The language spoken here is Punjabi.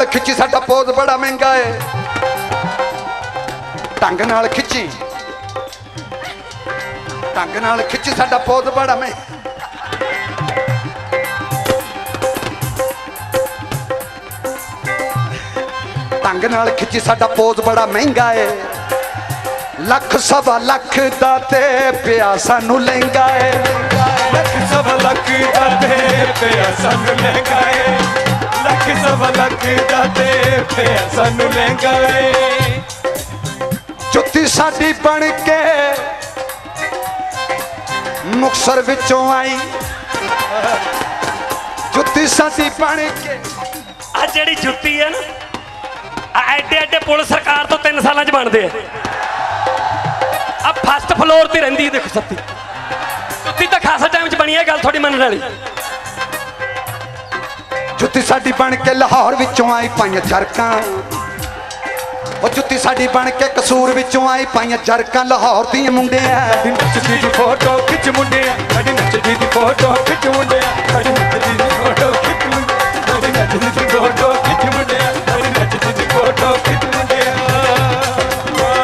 ਨਾਲ ਖਿੱਚੀ, ਸਾਡਾ ਪੋਜ਼ ਬੜਾ ਮਹਿੰਗਾ ਏ। ਢੰਗ ਨਾਲ ਖਿੱਚੀ। ਢੰਗ ਨਾਲ ਖਿੱਚੀ, ਸਾਡਾ ਪੋਜ਼ ਬੜਾ ਮਹਿੰਗਾ। ਢੰਗ ਨਾਲ ਖਿੱਚੀ, ਸਾਡਾ ਪੋਜ਼ ਬੜਾ ਮਹਿੰਗਾ ਏ। ਲੱਖ ਸਵਾ ਲੱਖ ਦਾ ਤੇ ਪਿਆ ਸਾਨੂੰ ਲਹਿੰਗਾ ਏ। ਲੱਖ ਸਭ ਲੱਖ ਦਾ ਤੇ ਪਿਆ ਸਾਨੂੰ ਲਹਿੰਗਾਏ ਲੱਖ ਸਭ ਲੱਖ ਤੇ ਪਿਆ ਸਾਨੂੰ ਲਹਿੰਗਾਏ ਜੁੱਤੀ ਸਾਡੀ ਬਣ ਕੇ ਮੁਕਸਰ ਵਿੱਚੋਂ ਆਈ। ਜੁੱਤੀ ਸਾਡੀ ਬਣ ਕੇ ਆ ਜਿਹੜੀ ਜੁੱਤੀ ਹੈ ਨਾ, ਆ ਐਡੇ ਐਡੇ ਪੁਲਿਸ ਸਰਕਾਰ ਤੋਂ 3 ਸਾਲਾਂ 'ਚ ਬਣਦੇ ਆ। ਆ ਫਸਟ ਫਲੋਰ ਤੇ ਰਹਿੰਦੀ ਹੈ, ਦੇਖੋ ਸੱਤੀ। ਜੁੱਤੀ ਤਾਂ ਖਾਸਾ ਟਾਈਮ 'ਚ ਬਣੀ ਹੈ ਗੱਲ ਤੁਹਾਡੀ ਮੰਨਣ ਵਾਲੀ। ਜੁੱਤੀ ਸਾਡੀ ਬਣ ਕੇ ਲਾਹੌਰ ਵਿੱਚੋਂ ਆਈ ਪਾਈਆਂ ਚਰਕਾਂ ਉਹ ਜੁੱਤੀ ਸਾਡੀ ਬਣ ਕੇ ਕਸੂਰ ਵਿੱਚੋਂ ਆਈ ਪਾਈਆਂ ਚਰਕਾਂ ਲਾਹੌਰ ਦੀਆਂ ਮੁੰਡਿਆਂ ਸਾਡੀ ਨੱਚਦੀ ਦੀ ਫੋਟੋ ਖਿੱਚ ਮੁੰਡਿਆ, ਸਾਡੀ ਨੱਚਦੀ ਦੀ ਫੋਟੋ ਖਿੱਚ ਮੁੰਡਿਆ।